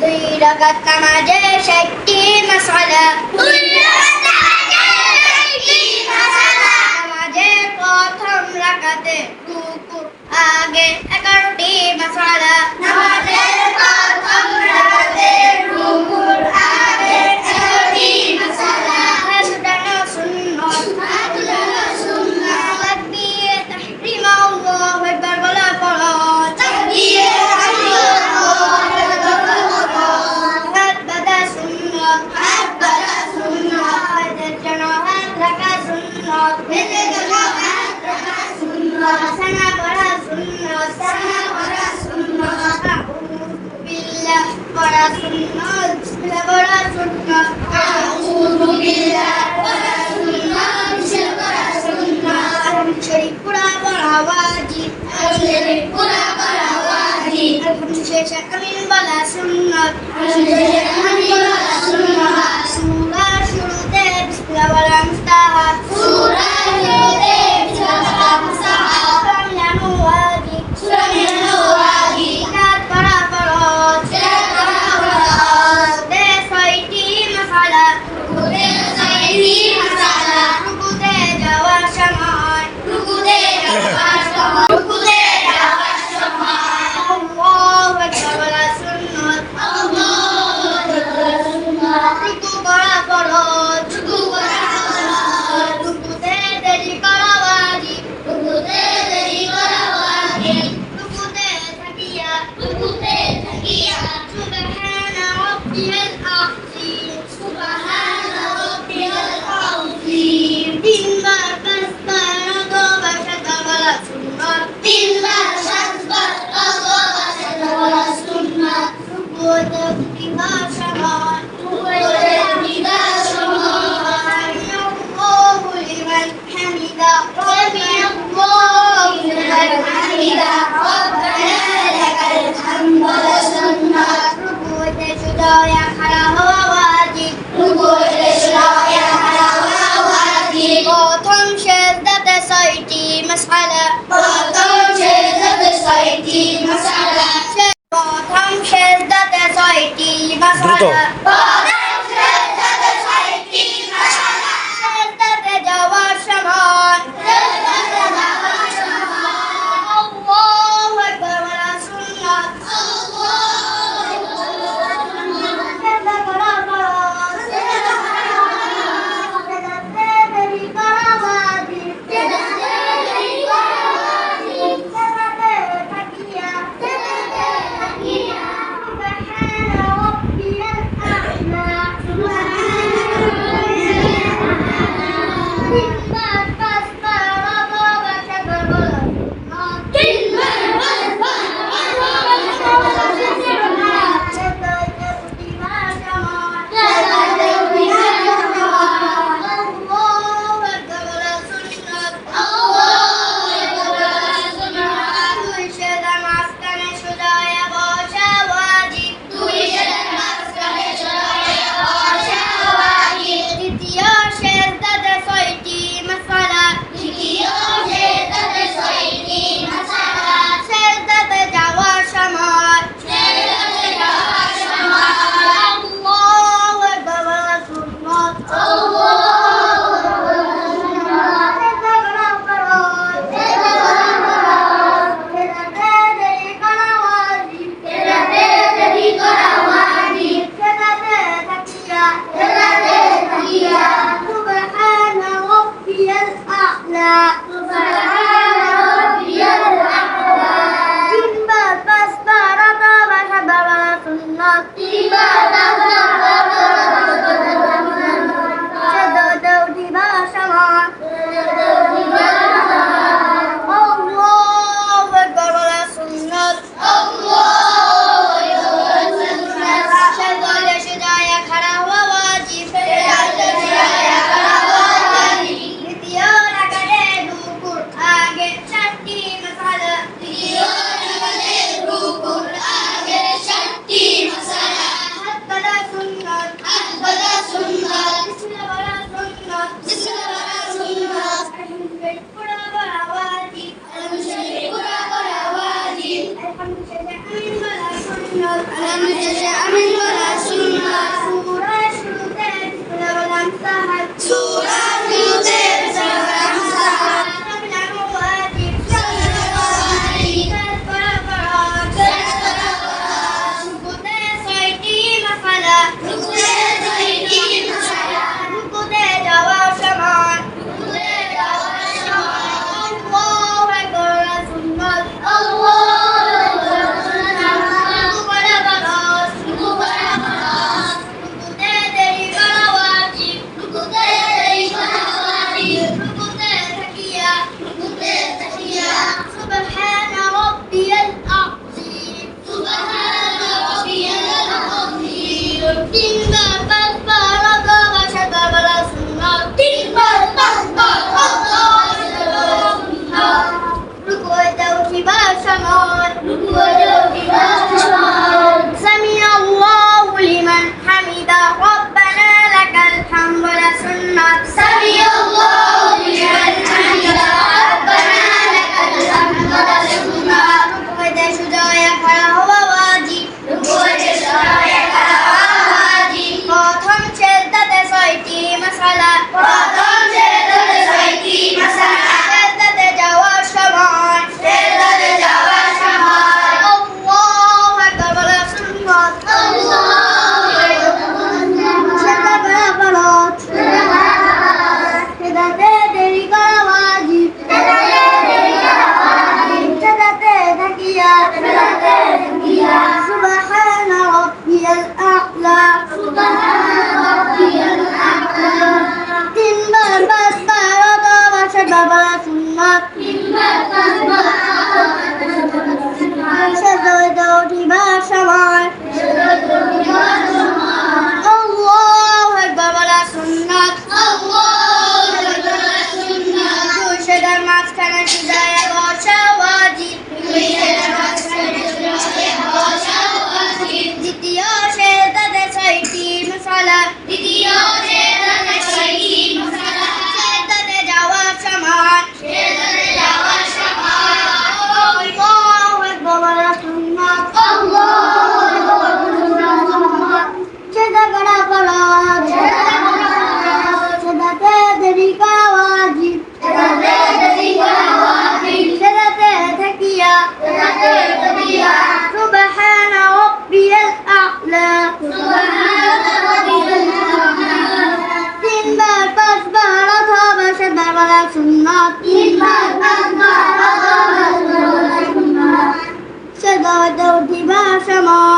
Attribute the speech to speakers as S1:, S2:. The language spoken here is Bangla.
S1: দুই রকাত নামাজে ষাটটি মশলা দুই রকাত নামাজে প্রথম রাকাতে রুকু আগে এগারোটি মশলা নামাজের شيخ أمين بلا سنة أمين بلا سنة Beating な。I'm a পরাজয় জানার হৃদয়ে বসা ওয়াজিব দাওয়াত দিবা সময়